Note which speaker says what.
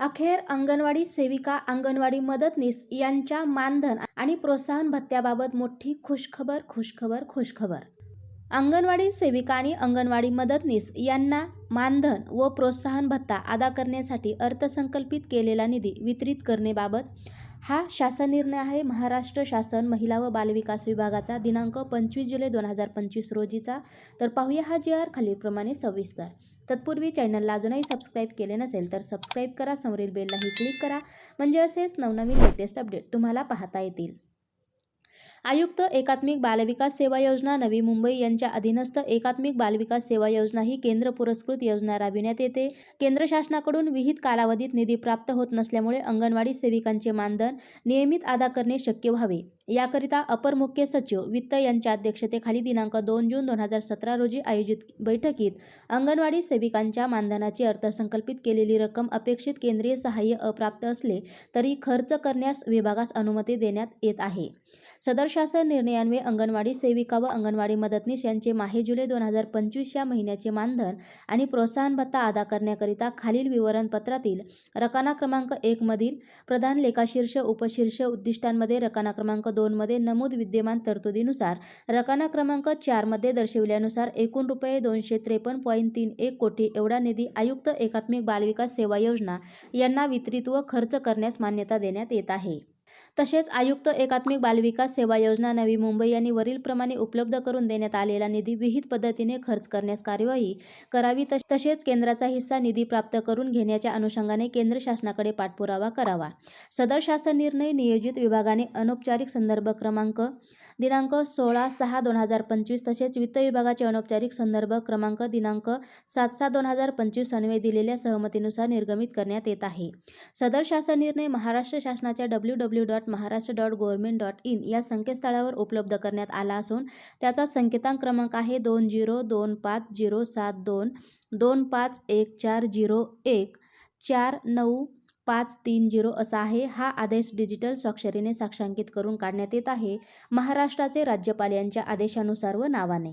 Speaker 1: अखेर अंगणवाडी सेविका अंगणवाडी मदतनीस यांच्या मानधन आणि प्रोत्साहन भत्त्याबाबत मोठी खुशखबर खुशखबर खुशखबर. अंगणवाडी सेविका आणि अंगणवाडी मदतनीस यांना मानधन व प्रोत्साहन भत्ता अदा करण्यासाठी अर्थसंकल्पित केलेला निधी वितरित करणेबाबत हा शासन निर्णय आहे. महाराष्ट्र शासन महिला व बालविकास विभागाचा दिनांक पंचवीस जुलै दोन हजार पंचवीस रोजीचा. तर पाहूया हा जी आर खालीलप्रमाणे सविस्तर. तत्पूर्वी चॅनलला अजूनही सबस्क्राईब केले नसेल तर सबस्क्राईब करा. समोरील बेललाही क्लिक करा. म्हणजे असेच नवनवीन लेटेस्ट अपडेट तुम्हाला पाहता येतील. आयुक्त एकात्मिक बालविकास सेवा योजना नवी मुंबई यांच्या अधीनस्थ एकात्मिक बालविकास सेवा योजना ही केंद्र पुरस्कृत योजना राबविण्यात येते. केंद्र शासनाकडून विहित कालावधीत निधी प्राप्त होत नसल्यामुळे अंगणवाडी सेविकांचे मानधन नियमित अदा करणे शक्य व्हावे. याकरिता अपर मुख्य सचिव वित्त यांच्या अध्यक्षतेखाली दिनांक दोन जून दोन हजार सतरा रोजी आयोजित बैठकीत अंगणवाडी सेविकांच्या मानधनाची अर्थसंकल्पित केलेली रक्कम अपेक्षित केंद्रीय सहाय्य अप्राप्त असले तरी खर्च करण्यास विभागास अनुमती देण्यात येत आहे. सदर शासन निर्णयान्वये अंगणवाडी सेविका व अंगणवाडी मदतनीस यांचे माहे जुलै दोन हजार पंचवीस या महिन्याचे मानधन आणि प्रोत्साहन भत्ता अदा करण्याकरिता खालील विवरणपत्रातील रकाना क्रमांक एक मधील प्रधान लेखाशीर्ष उपशीर्ष उद्दिष्टांमध्ये रकाना क्रमांक दोनमध्ये नमूद विद्यमान तरतुदीनुसार रकाना क्रमांक चारमध्ये दर्शविल्यानुसार एकूण रुपये दोनशे त्रेपन्न पॉईंट तीन एक कोटी एवढा निधी आयुक्त एकात्मिक बालविकास सेवा योजना यांना वितरित व खर्च करण्यास मान्यता देण्यात येत आहे. तसेच आयुक्त एकात्मिक बालविकास सेवा योजना नवी मुंबई यांनी वरीलप्रमाणे उपलब्ध करून देण्यात आलेला निधी विहित पद्धतीने खर्च करण्यास कार्यवाही करावी तसेच केंद्राचा हिस्सा निधी प्राप्त करून घेण्याच्या अनुषंगाने केंद्र शासनाकडे पाठपुरावा करावा. सदर शासन निर्णय नियोजित विभागाने अनौपचारिक संदर्भ क्रमांक दिनांक सोळा सहा दोन हजार पंचवीस तसेच वित्त विभागाचे अनौपचारिक संदर्भ क्रमांक दिनांक सात सात दोन हजार पंचवीस अन्वये दिलेल्या सहमतीनुसार निर्गमित करण्यात येत आहे. सदर शासन निर्णय महाराष्ट्र शासनाच्या W W dot Maharashtra dot government dot in या संकेतस्थळावर उपलब्ध करण्यात आला असून त्याचा संकेतांक क्रमांक आहे दोन झिरो दोन पाच झिरो सात दोन दोन पाच एक चार झिरो एक चार नऊ पाच तीन झिरो असा आहे. हा आदेश डिजिटल स्वाक्षरीने साक्षांकित करून काढण्यात येत आहे. महाराष्ट्राचे राज्यपाल यांच्या आदेशानुसार व नावाने.